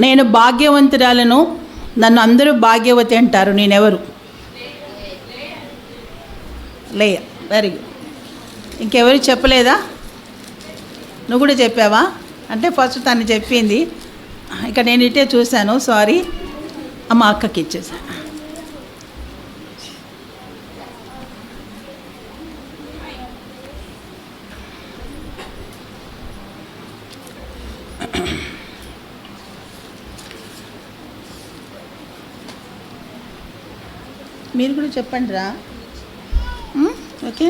నేను భాగ్యవంతురాలను నన్ను అందరూ భాగ్యవతి అంటారు నేనెవరు? లేయ వెరీ గుడ్ ఇంకెవరు చెప్పలేదా? నువ్వు కూడా చెప్పావా? అంటే ఫస్ట్ తను చెప్పింది. ఇక నేను ఇటే చూశాను సారీ అమ్మ అక్కకి ఇచ్చేసాను కూడా చెప్పండి రా ఓకే.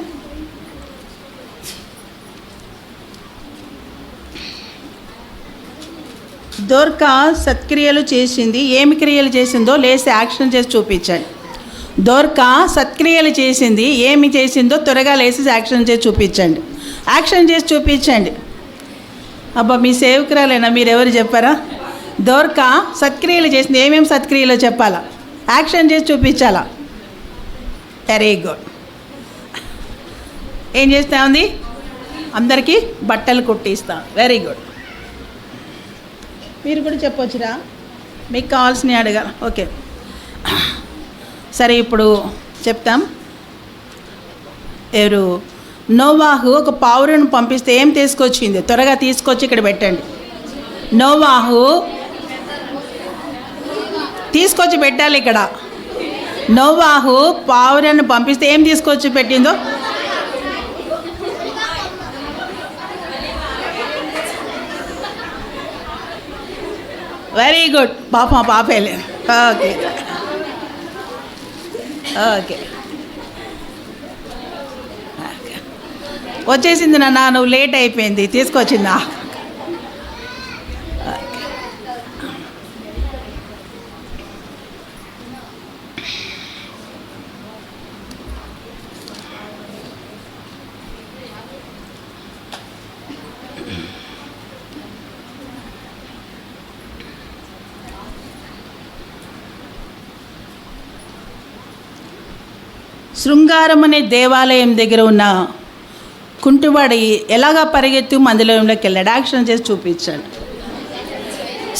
దోర్కా సత్క్రియలు చేసింది. ఏమి క్రియలు చేసిందో లేసి యాక్షన్ చేసి చూపించండి దోర్కా సత్క్రియలు చేసింది. ఏమి చేసిందో త్వరగా లేసి యాక్షన్ చేసి చూపించండి. యాక్షన్ చేసి చూపించండి. అబ్బా మీ సేవకురాలేనా? మీరు ఎవరు చెప్పారా? దోర్కా సత్క్రియలు చేసింది. ఏమేమి సత్క్రియలో చెప్పాలా? యాక్షన్ చేసి చూపించాలా? వెరీ గుడ్ ఏం చేస్తా ఉంది? అందరికీ బట్టలు కుట్టిస్తాం. వెరీ గుడ్ మీరు కూడా చెప్పొచ్చురా? మీకు కావాల్సినవి అడగాలి ఓకే సరే ఇప్పుడు చెప్తాం. ఎవరు? నోవాహు ఒక పావురను పంపిస్తే ఏం తీసుకొచ్చింది? త్వరగా తీసుకొచ్చి ఇక్కడ పెట్టండి. నోవాహు తీసుకొచ్చి పెట్టాలి ఇక్కడ. నోవాహు పావురను పంపిస్తే ఏం తీసుకొచ్చి పెట్టిందో? వెరీ గుడ్ పాప పాపేలే ఓకే ఓకే వచ్చేసింది నాన్న నువ్వు లేట్ అయిపోయింది. తీసుకొచ్చిందా? శృంగారం అనే దేవాలయం దగ్గర ఉన్న కుంటువాడి ఎలాగా పరిగెత్తి మందిరంలోకి వెళ్ళాడు? యాక్షన్ చేసి చూపించాడు.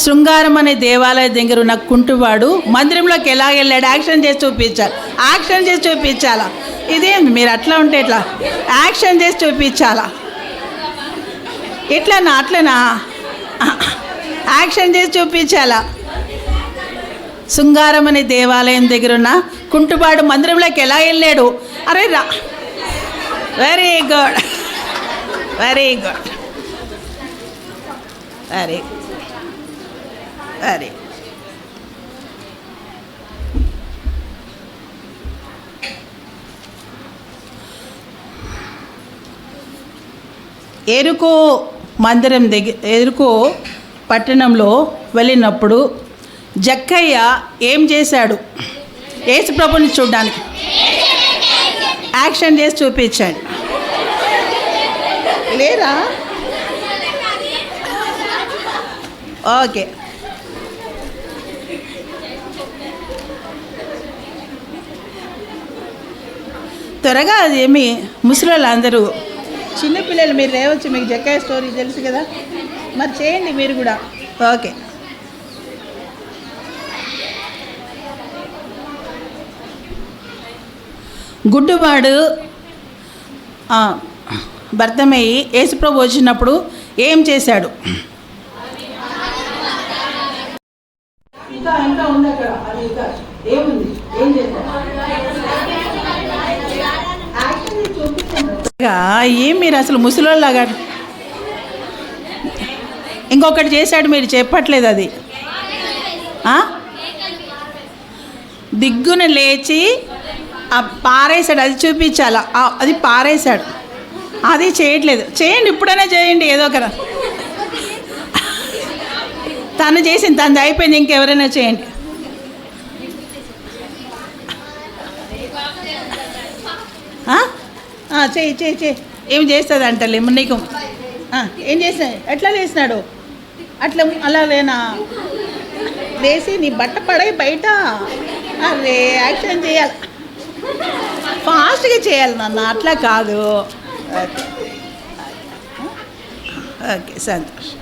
శృంగారం అనే దేవాలయం దగ్గర ఉన్న కుంటువాడు మందిరంలోకి ఎలా వెళ్ళాడు? యాక్షన్ చేసి చూపించాలి. యాక్షన్ చేసి చూపించాలా? ఇదేంది మీరు అట్లా ఉంటే ఎట్లా? యాక్షన్ చేసి చూపించాలా? ఎట్లనా అట్లనా? యాక్షన్ చేసి చూపించాలా? శృంగారం అనే దేవాలయం దగ్గర ఉన్న కుంటుబాడు మందిరంలోకి ఎలా వెళ్ళాడు? అరే రా. Very good very good very very ఎరుకో మందిరం దగ్గర ఎరుకో పట్టణంలో వెళ్ళినప్పుడు జక్కయ్య ఏం చేశాడు? యేసు ప్రభుని చూడడానికి. యాక్షన్ చేసి చూపించాడు. లేరా? ఓకే. త్వరగా అది ఏమి అందరూ చిన్నపిల్లలు మీరు లేవచ్చు మీకు జక్కాయ స్టోరీ తెలుసు కదా? మరి చేయండి మీరు కూడా. ఓకే. గుడ్డువాడు ఆ, భర్తమయ్యి యేసుప్రభు వచ్చినప్పుడు ఏం చేశాడు? ఏం మీరు అసలు ముసలోళ్ళగా ఇంకొకటి చేశాడు మీరు చెప్పట్లేదు అది. ఆ? దిగ్గున లేచి పారేశాడు అది చూపించాల? అది పారేశాడు. అది చేయట్లేదు. చేయండి ఇప్పుడైనా చేయండి ఏదో ఒక తను చేసింది తనది అయిపోయింది ఇంకెవరైనా చేయండి. చేయి చేయి చేయి. ఏం చేస్తుంది అంటలే నీకు? ఏం చేసా ఎట్లా చేసినాడు? అట్లా అలా లేనా? వేసి నీ బట్ట పడై బయట. అరే యాక్షన్ చేయాలి. ఫాస్ట్గా చేయాలి నాన్న అట్లా కాదు. ఓకే. సంతోషం.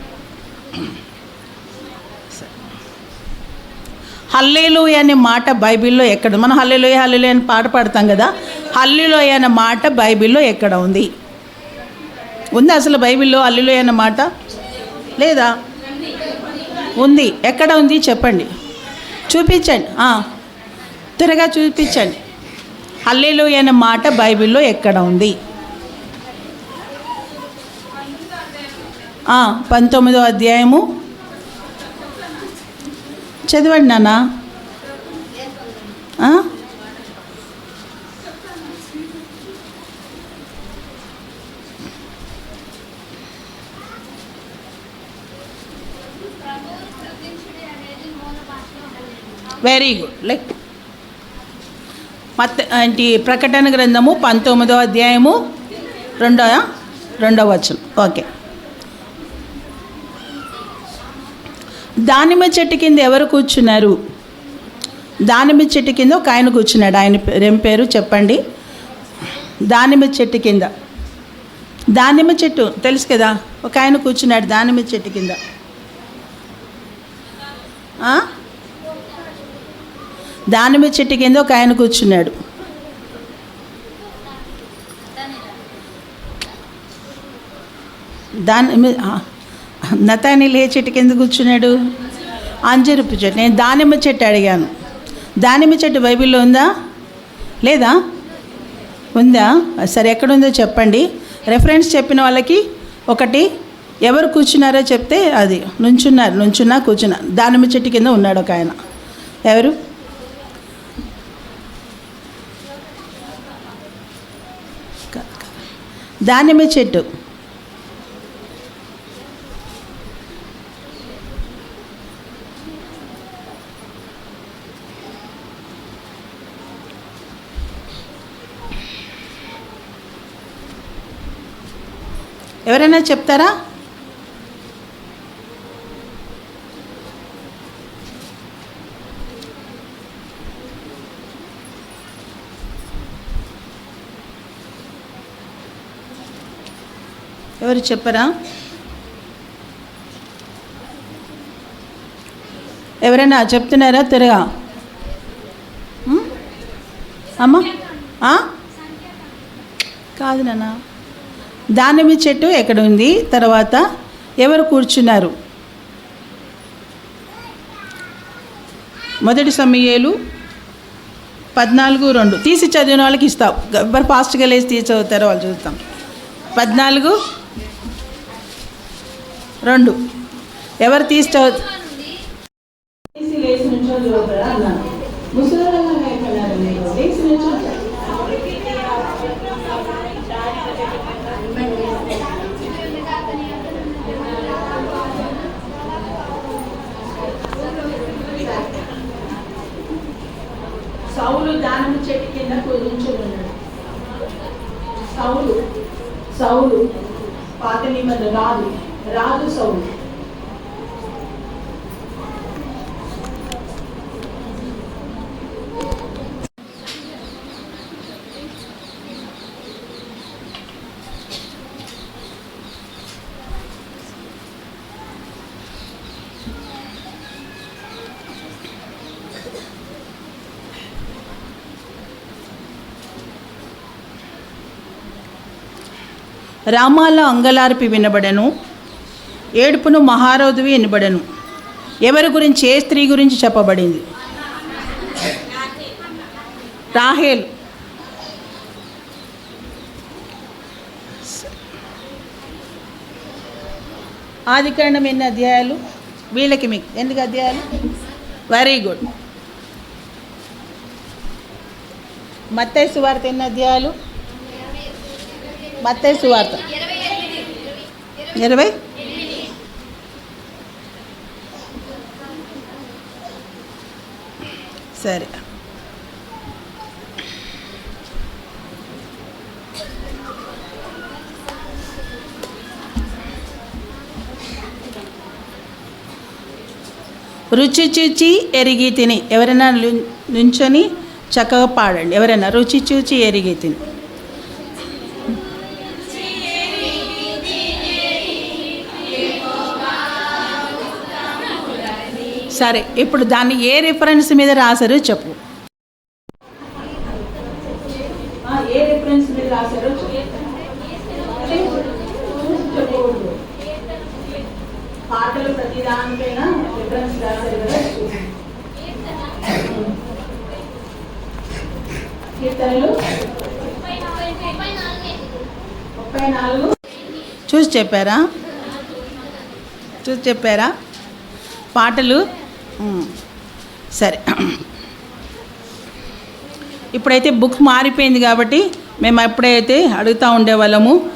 సంతోష్ అనే మాట బైబిల్లో ఎక్కడ మనం హల్లేలుయ హల్లేలుయ అని పాట పాడతాం కదా? హల్లేలుయ అనే మాట బైబిల్లో ఎక్కడ ఉంది? ఉంది అసలు బైబిల్లో హల్లేలుయ అనే మాట? లేదా? ఉంది. ఎక్కడ ఉంది? చెప్పండి. చూపించండి. త్వరగా చూపించండి. హల్లేలుయ అనే మాట బైబిల్లో ఎక్కడ ఉంది? పంతొమ్మిదో అధ్యాయము. చదవండి నాన్న. వెరీ గుడ్ లైక్ మత్ ఏంటి ప్రకటన గ్రంథము పంతొమ్మిదో అధ్యాయము రెండో రెండో వచనం. ఓకే. దానిమ్మ చెట్టు కింద ఎవరు కూర్చున్నారు? దానిమ్మ చెట్టు కింద ఒక ఆయన కూర్చున్నాడు. ఆయన పేరు ఏం పేరు చెప్పండి? దానిమ్మ చెట్టు కింద. దానిమ్మ చెట్టు తెలుసు కదా? ఒక ఆయన కూర్చున్నాడు దానిమ్మ చెట్టు కింద. దానిమ్మ చెట్టు కింద ఒక ఆయన కూర్చున్నాడు. దాని నతాని ఏ చెట్టు కింద కూర్చున్నాడు? అంజరపు చెట్టు. నేను దానిమ్మ చెట్టు అడిగాను. దానిమ్మ చెట్టు బైబిల్లో ఉందా? లేదా? ఉందా? సరే ఎక్కడుందో చెప్పండి. రెఫరెన్స్ చెప్పిన వాళ్ళకి ఒకటి ఎవరు కూర్చున్నారో చెప్తే అది. నుంచున్నారు నుంచున్నా కూర్చున్నారు దానిమ్మ చెట్టు కింద ఉన్నాడు ఒక ఆయన. ఎవరు? దానిమ్మ చెట్టు. ఎవరైనా చెప్తారా? ఎవరు చెప్పరా? ఎవరైనా చెప్తున్నారా? త్వరగా అమ్మా? కాదు నాన్న. దానిమ్మ చెట్టు ఎక్కడ ఉంది? తర్వాత ఎవరు కూర్చున్నారు? మొదటి సమయాలు పద్నాలుగు రెండు. తీసి చదివిన వాళ్ళకి ఇస్తావు. ఎవరు ఫాస్ట్గా లేచి తీసి చదువుతారో వాళ్ళు చూస్తాం పద్నాలుగు రెండు. ఎవరు తీసి సౌలు దానము చెట్టు కింద కూర్చొని సౌలు సౌలు పాత నిబంధన రాదు రాదు సౌండ్. రామాల అంగలార్పి వినబడను. ఏడుపును మహారోధువి ఎనబడను. ఎవరి గురించి ఏ స్త్రీ గురించి చెప్పబడింది? రాహేల్. ఆదికాండం ఎన్ని అధ్యాయాలు? వీళ్ళకి మీకు. ఎందుకు అధ్యాయాలు? వెరీ గుడ్ మత్తయి సువార్త ఎన్ని అధ్యాయాలు? మత్తయి సువార్త ఇరవై సరే. రుచి చూచి ఎరిగి తిని. ఎవరైనా నుంచొని చక్కగా పాడండి. ఎవరైనా రుచి చూచి ఎరిగి తిని. సరే ఇప్పుడు దాన్ని ఏ రిఫరెన్స్ మీద రాశారో చెప్పు. ఏ రిఫరెన్స్ మీద రాశారో పాటలు ప్రతి దానిపైన రిఫరెన్స్ రాశారు కదా కీర్తనలు? ముప్పై నాలుగు. చూసి చెప్పారా? చూసి చెప్పారా? పాటలు. సరే. ఇప్పుడైతే బుక్ మారిపోయింది కాబట్టి మేము ఎప్పుడైతే అడుగుతూ ఉండేవాళ్ళము.